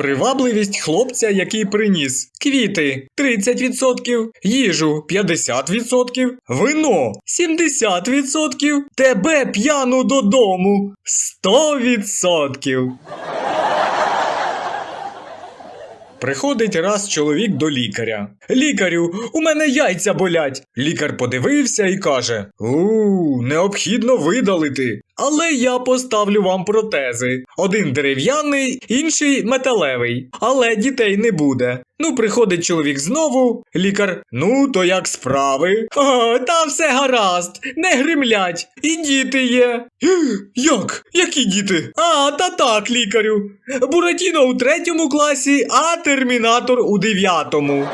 Привабливість хлопця, який приніс квіти 30%, їжу 50%, вино 70%, тебе п'яну додому 100%. Приходить раз чоловік до лікаря. Лікарю, у мене яйця болять. Лікар подивився і каже: У, необхідно видалити. Але я поставлю вам протези. Один дерев'яний, інший металевий. Але дітей не буде. Ну, приходить чоловік знову. Лікар, ну то як справи? А, та все гаразд, не гримлять. І діти є. Як? Які діти? А, та так, лікарю. Буратіно у третьому класі, а термінатор у дев'ятому.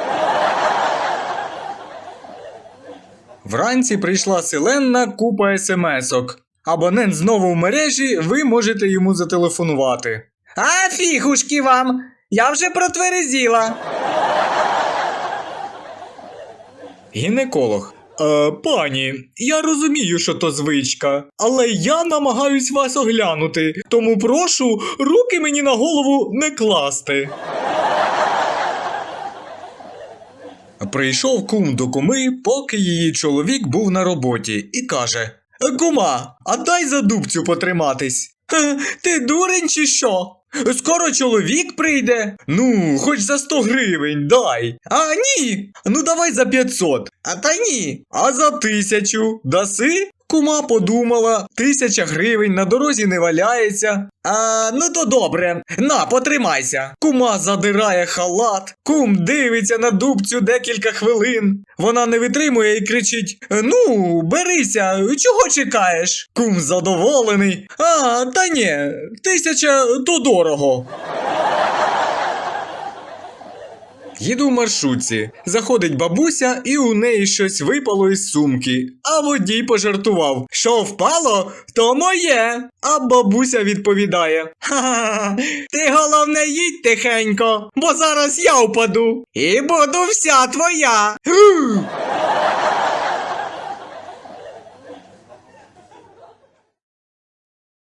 Вранці прийшла селенна купа смс-ок. Абонент знову в мережі, ви можете йому зателефонувати. А фігушки вам! Я вже протверезіла. Гінеколог. Е, пані, я розумію, що то звичка, але я намагаюсь вас оглянути, тому прошу руки мені на голову не класти. Прийшов кум до куми, поки її чоловік був на роботі, і каже: Кума, а дай за дубцю потриматись. «Е, Ти дурень чи що? Скоро чоловік прийде. Ну, хоч за 100 гривень дай. А ні. Ну давай за 500. А та ні. А за тисячу даси? Кума подумала, тисяча гривень на дорозі не валяється. А, ну то добре. На, потримайся. Кума задирає халат, кум дивиться на дубцю декілька хвилин. Вона не витримує і кричить: Ну, берися, чого чекаєш? Кум задоволений. А, та ні, тисяча то дорого. Їду в маршрутці. Заходить бабуся, і у неї щось випало із сумки. А водій пожартував: Що впало, то моє. А бабуся відповідає: Ха-ха, ти головне їдь тихенько, бо зараз я впаду. І буду вся твоя.